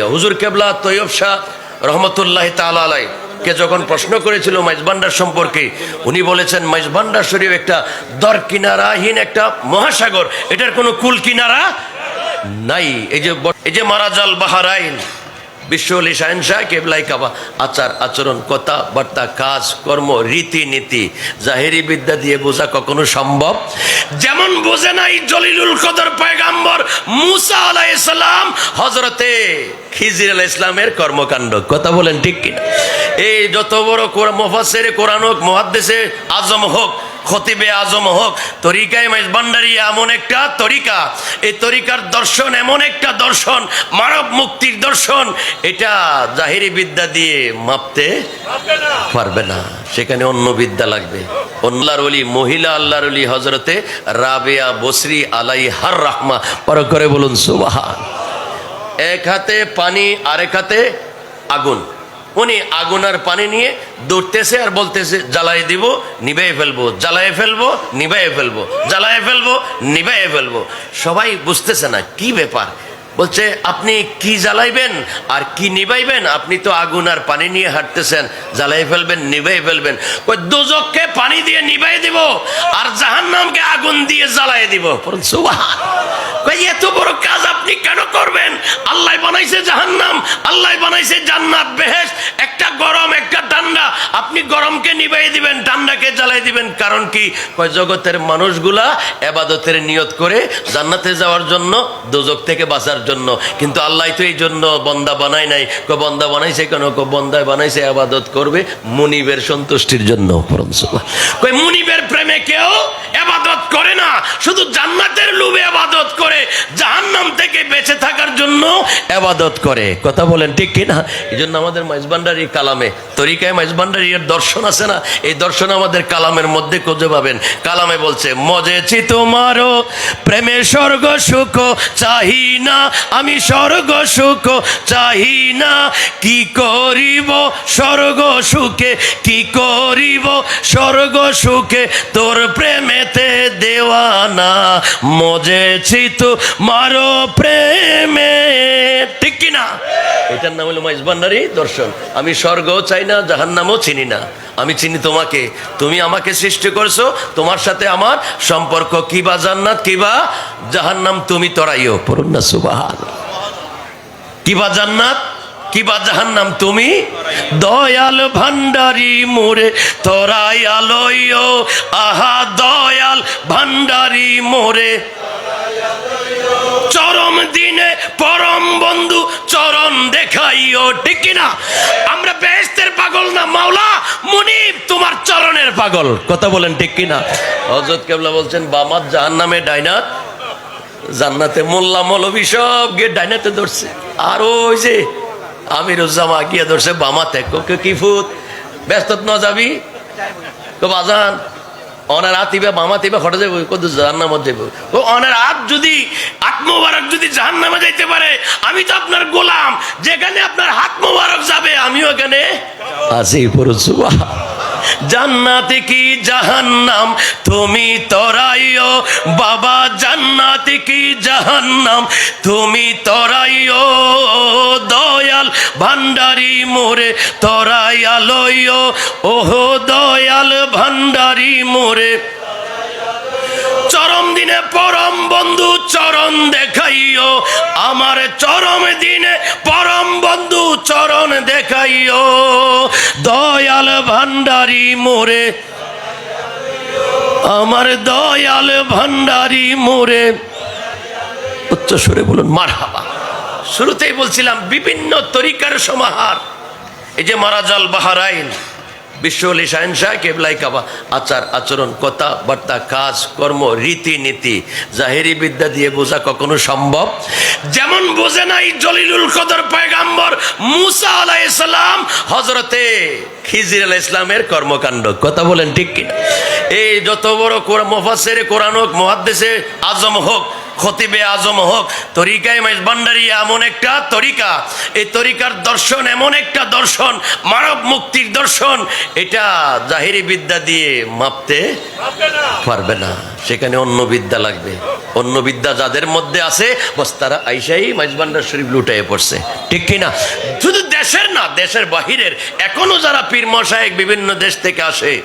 হুজুর কেবলা তৈয়ব শাহ রহমতুল্লাহ তালাই কে যখন প্রশ্ন করেছিল মাইজবান্ডার সম্পর্কে, উনি বলেছেন, মাইজবান্ডার শরীফ একটা দর কিনারাহীন একটা মহাসাগর। এটার কোনো কুল কিনারা নাই। এই যে এই যে মারাজাল বাহারাইন বিশ্বলি শাহেনশাহ কেবলাই কাবা। আচার, আচরণ, কথা, বার্তা, কাজ, কর্ম রীতি নীতি জাহেরি বিদ্যা দিয়ে বোঝা কখনো সম্ভব? যেমন বোঝে নাই জলিলুল কদর পয়গাম্বর মুসা আলাইসালাম হজরতে খিজির আলাহ ইসলামের কর্মকাণ্ড। কথা বলেন ঠিক কিনা? এই যত বড় মোফাসের কোরআন হোক মহাদ্দেশে আজম হোক খতিবে আজম হোক, তরিকায় মাইজ ভান্ডারি এমন একটা তরিকা। এই তরিকার দর্শন এমন একটা দর্শন, মানব মুক্তির দর্শন, এটা জাহিরি বিদ্যা দিয়ে মাপতে পারবে না। সেখানে অন্য বিদ্যা লাগবে। আল্লাহর অলি মহিলা আল্লাহর অলি হজরতে রাবেয়া বসরি আলাই হার রাহমা। পর করে বলুন, সুবাহান। এক হাতে পানি, আরেক হাতে আগুন। উনি আগুন আর পানি নিয়ে দৌড়তেছে আর বলতেছে জ্বালাই দিব নিভাইয়ে ফেলব, জ্বালায়ে ফেলব নিভাইয়ে ফেলব, জ্বালায়ে ফেলব নিভাইয়ে ফেলব। সবাই বুঝতেছে না, কি ব্যাপার? বলছে, আপনি কি জ্বালাইবেন আর কি নিভাইবেন আপনি তো আগুন আর পানি নিয়ে হাঁটতেছেন জ্বালাই ফেলবেন নিভাই ফেলবেন। কই দুজককে পানি দিয়ে নিভাই দিব আর জাহান্নামকে আগুন দিয়ে জ্বালাই দিব। সুবহান! কই কারণ কি? জগতের মানুষগুলা এবাদতের নিয়ত করে জান্নাতে যাওয়ার জন্য, দোজক থেকে বাঁচার জন্য। কিন্তু আল্লাহ তো এই জন্য বন্দা বানায় নাই। কো বন্দা বানাইছে কেন? কো বন্দায় বানাইছে আবাদত করবে মুনিবের সন্তুষ্টির জন্য। মুনিবের প্রেমে কেউ এবাদত করে না। শুধু জান্নাতের লোভে আবাদত করে জাহান্নাম থেকে বেঁচে থাকার জন্য আবাদত করে। কথা বলেন ঠিক কিনা? এই জন্য আমাদের মাইজবান্ডারি কালামে, তরিকায় মাইজবান্ডারি এর দর্শন আছে না? এই দর্শন আমাদের কালামের মধ্যে খুঁজে পাবেন। কালামে বলছে, মজেছি তোমারও প্রেমে স্বর্গ সুখ চাহি না, আমি স্বর্গ সুখ চাহি না। কি করিব স্বর্গ সুখে, কি করিব স্বর্গ সুখে? তোর প্রেমেতে দেওয়ানা, মজেছি মারো প্রেমে। ঠিক কিনা এটার নাম হলো মাইজ ভান্ডারি দর্শন। আমি স্বর্গও চাই না, জাহান্নামও চিনি না। আমি চিনি তোমাকে। তুমি আমাকে সৃষ্টি করছ। তোমার সাথে আমার সম্পর্ক কিবা জান্নাত কিবা জাহান্নাম, তুমি তরাইও। পড়ুন না, সুবাহান। কিবা জান্নাত কিবা জাহান্নাম, তুমি দয়াল ভান্ডারি মোরে তোরাই আলোয় আহা, দয়াল ভান্ডারি মোরে। চরম দিনে পরম বন্ধু চরণ দেখাইও, ঠিক কিনা? আমরা বেহেস্তের পাগল না, মাওলা? মুনিব, তোমার চরণের পাগল। কথা বলেন, ঠিক কিনা? হজরত কেবলা বলছেন বামাত জাহান্নামে ডাইনাত, জান্নাতে মোল্লা মৌলবী সব গিয়ে ডাইনাতে ধরছে। আর ওই যে আমিরুজ্জামা গিয়ে ধরছে বামাতে কোকে কি ফুত? ব্যস্ত ন যাবি? তো বাজান অনার হাত ইবে বামা তিবে হটে যাব কত জাহান্নামত যাব ও অনার হাত যদি হাত মোবারক যদি জাহান্নামে যাইতে পারে, আমি তো আপনার গোলাম, যেখানে আপনার হাত মোবারক যাবে, আমিও এখানে আছি পুরো সুবাহ জান্নাতে কি জাহান্নাম? তুমি তরাইও, বাবা, জান্নাতে কি জাহান্নাম? তুমি তরাইও দয়াল ভান্ডারি মোরে তরাই আলোয়। ওহো দয়াল ভান্ডারি মোরে। চরম দিনে পরম বন্ধু চরণ দেখাইও। আমার চরম দিনে পরম বন্ধু চরণ দেখাইও। দয়াল ভান্ডারি মোরে। আমার দয়াল ভান্ডারি মোরে। উচ্চ সুরে বলুন মার হাবা শুরুতেই বলছিলাম, বিভিন্ন তরিকার সমাহার। এই যে মারাজাল বাহারাইন বিশ্বলি শাহেনশাহ, কেবলাই কাবা, আচার, আচরণ, কথা, বার্তা, কাজ, কর্ম রীতি নীতি জাহেরি বিদ্যা দিয়ে বোঝা কখনো সম্ভব? যেমন বোঝে নাই জলিলুল কদর পয়গাম্বর মুসা আলাইসালাম হজরতে খিজির আলাহ ইসলামের কর্মকাণ্ড। কথা বলেন ঠিক কিনা? এই যত বড় মোফাসের কোরআন হোক মহাদ্দেশে আজম হোক খতিবে আজম হোক, তরিকায় মাইজ ভান্ডারি এমন একটা তরিকা। এই তরিকার দর্শন এমন একটা দর্শন, মানব মুক্তির দর্শন, এটা জাহিরি বিদ্যা দিয়ে মাপতে পারবে না। সেখানে অন্য বিদ্যা লাগবে। অন্য বিদ্যা যাদের মধ্যে আছে, বস তারা আইসাই মাইজবান্ডার শরীফ লুটাইয়ে পড়ছে। ঠিক কিনা? শুধু দেশের না, দেশের বাহিরের। এখনও যারা পীর মশায়েক বিভিন্ন দেশ থেকে আসে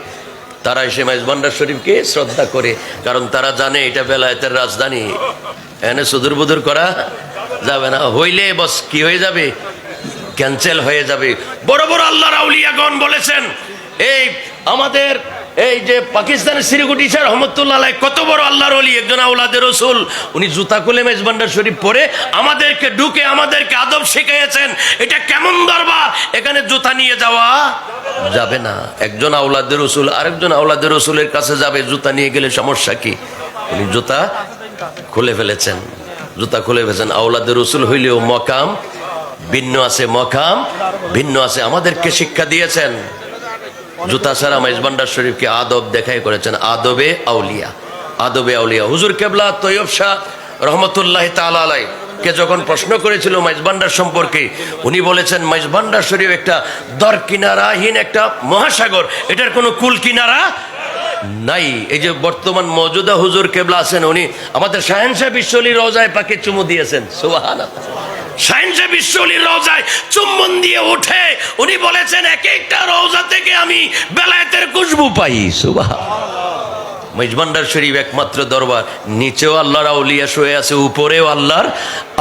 তারা এসে মাইজবান্ডার শরীফকে শ্রদ্ধা করে, কারণ তারা জানে এটা বেলায়েতের রাজধানী। এনে সুদূর বুদুর করা যাবে না। হইলে বস, কি হয়ে যাবে? ক্যান্সেল হয়ে যাবে। বড় বড় আল্লাহ রাউলিয়াগণ বলেছেন, এই আমাদের এই যে পাকিস্তানের সিরিগুটি স্যার, রহমতুল্লাহ কত বড় আল্লাহর অলি একজন আউলাদের রসুল। উনি জুতা খুলে মেজবান্ডার শরীফ পরে আমাদেরকে ঢুকে আমাদেরকে আদব শিখিয়েছেন এটা কেমন দরবার? এখানে জুতা নিয়ে যাওয়া যাবে না। একজন আউলাদের রসুল, আরেকজন আউলাদের রসুলের কাছে যাবে, জুতা নিয়ে গেলে সমস্যা কি? উনি জুতা খুলে ফেলেছেন। জুতা খুলে ফেলেছেন। আউলাদের রসুল হইলেও মকাম, ভিন্ন আছে মকাম, ভিন্ন আছে। আমাদেরকে শিক্ষা দিয়েছেন। জুতা ছাড়া মেজবান্ডার শরীফকে আদব দেখাই করেছেন আদবে আউলিয়া। আদবে আউলিয়া। হুজুর কেবলা তৈয়ব শাহ রহমতুল্লাহ তালাই কে যখন প্রশ্ন করেছিল মাইজবান্ডার সম্পর্কে, উনি বলেছেন মাইজবান্ডার শরীফ একটা দর কিনারাহীন একটা মহাসাগর। এটার কোনো কুল কিনারা নাই। এই যে বর্তমান মজুদা হুজুর কেবলা আছেন, উনি আমাদের শাহেনশাহ বিশ্বলী রোজায় পাকে চুমু দিয়েছেন। সায়েন্সে বিশ্বলীর রোজায় চুম্বন দিয়ে উঠে উনি বলেছেন এক একটা রোজা থেকে আমি বেলায়েতের খুশবু পাই। সুবাহ মেজবান্ডার শরীফ একমাত্র দরবার। নিচেও আল্লাহর আউলিয়া শুয়ে আছে, উপরেও আল্লাহর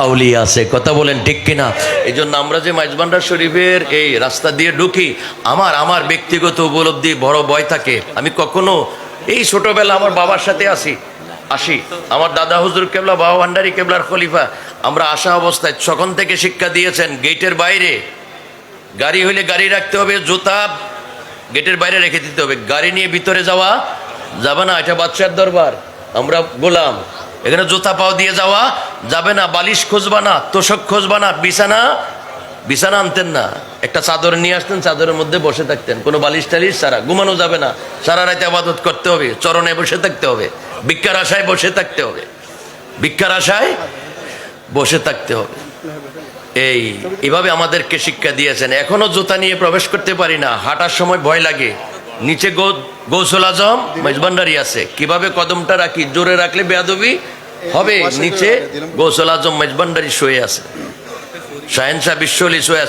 আউলিয়া আছে। কথা বলেন ঠিক কিনা? এই জন্য আমরা যে মাইজবান্ডার শরীফের এই রাস্তা দিয়ে ঢুকি, আমার আমার ব্যক্তিগত উপলব্ধি বড় ভয় থাকে। আমি কখনো এই ছোটবেলা আমার বাবার সাথে আসি আসি। আমার দাদা হুজুর কেবলা, বাবা ভান্ডারি কেবলার খলিফা। আমরা আসা অবস্থায় তখন থেকে শিক্ষা দিয়েছেন, গেটের বাইরে। গাড়ি হইলে গাড়ি রাখতে হবে, জুতা গেটের বাইরে রেখে দিতে হবে। গাড়ি নিয়ে ভিতরে যাওয়া যাবে না, এটা বাচ্চার দরবার। আমরা গোলাম। এখানে জুতা পাও দিয়ে যাওয়া যাবে না, বালিশ খুঁজবা না, তোষক খুঁজবা না, বিছানা বিছানা আনতেন না। একটা চাদর নিয়ে আসতেন চাদরের মধ্যে বসে থাকতেন। কোনো বালিশ টালিশ সারা ঘুমানো যাবে না। সারা রাতে আবাদত করতে হবে চরণে বসে থাকতে হবে ভিক্ষার আশায় বসে থাকতে হবে। ভিক্ষার আশায় বসে থাকতে হবে। এই এভাবে আমাদেরকে শিক্ষা দিয়েছেন। এখনও জুতা নিয়ে প্রবেশ করতে পারি না। হাঁটার সময় ভয় লাগে। নিচে গৌসল আজম মেজবান্ডারি আছে। কীভাবে কদমটা রাখি? জোরে রাখলে বেয়াদবি হবে। নিচে গৌসল আজম মেজবান্ডারি শুয়ে আছে। শাহেন বিশ্ব লিচু আছে